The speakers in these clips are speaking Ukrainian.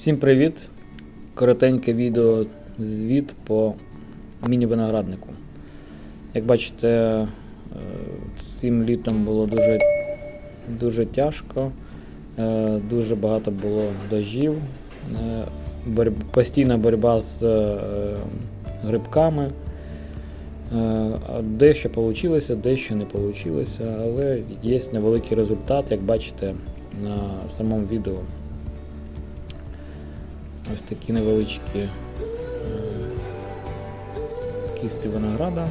Всім привіт! Коротеньке відео звіт по міні-винограднику. Як бачите, е, цим літом було дуже, дуже тяжко, е, дуже багато було дождів, е, постійна боротьба з грибками. Дещо вийшло, дещо не вийшло, але є невеликий результат, як бачите на самому відео. Ось такі невеличкі е, кісти винограда.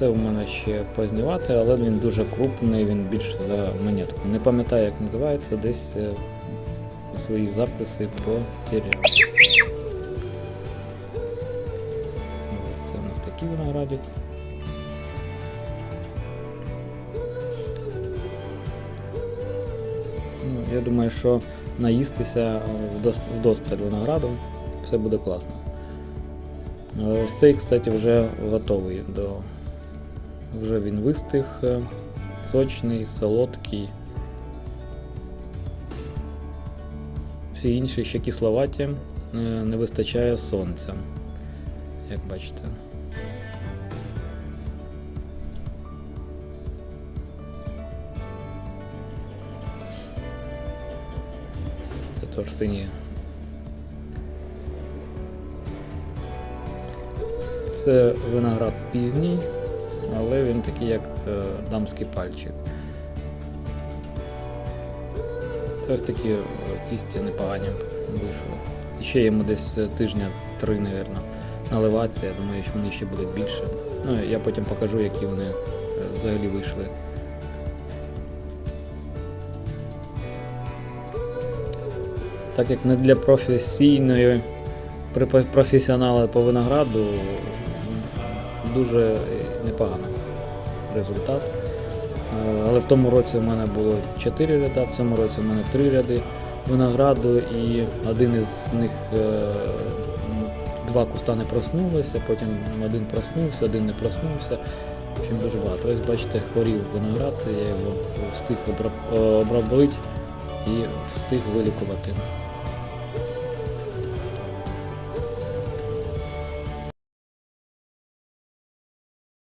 Це у мене ще познівати, але він дуже крупний, він більш за монетку. Не пам'ятаю, як називається, десь е, свої записи потеряв. Ось це у нас такий виноградик. Я думаю, що наїстися е, вдос- вдосталь винограду, все буде класно. Е, Ось цей, кстати, вже готовий до. Вже він вистиг, е, сочний, солодкий. Всі інші ще кисловаті, не вистачає сонця, як бачите. Це сині. Це виноград пізній, але він такий як е, дамський пальчик. Це ось такі е, кісті непогані вийшли. І ще йому десь е, тижня три, мабуть, наливатися. Я думаю, що вони ще будуть більше. Ну, я потім покажу, які вони взагалі вийшли. Так як не для професійної професіонала по винограду дуже непоганий результат. Е, Але в тому році в мене було 4 ряда, в цьому році в мене 3 ряди винограду, і один із них е, два куста не проснулися, потім один проснувся, один не проснувся. В общем, дуже багато. Ось бачите, хворів виноград, я його встиг обробити і встиг вилікувати.